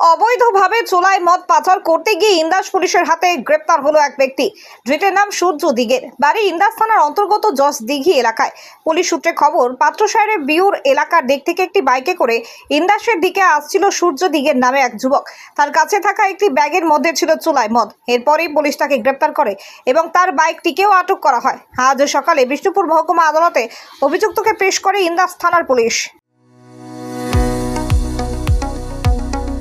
অবৈধভাবে চোলাই মদ পাচার করতে গিয়ে ইন্দাস পুলিশের হাতে গ্রেপ্তার হলো এক ব্যক্তি। ধৃতের নাম সূর্য দিগের। বাড়ি ইন্দাস থানার অন্তর্গত জস দিঘি এলাকায়। পুলিশ সূত্রে খবর, পাত্রসাহের বিউর এলাকার দিক থেকে একটি বাইকে করে ইন্দাসের দিকে আসছিল সূর্য দিগের নামে এক যুবক। তার কাছে থাকা একটি ব্যাগের মধ্যে ছিল চোলাই মদ। এরপরেই পুলিশ তাকে গ্রেপ্তার করে এবং তার বাইকটিকেও আটক করা হয়। আজ সকালে বিষ্ণুপুর মহকুমা আদালতে অভিযুক্তকে পেশ করে ইন্দাস থানার পুলিশ।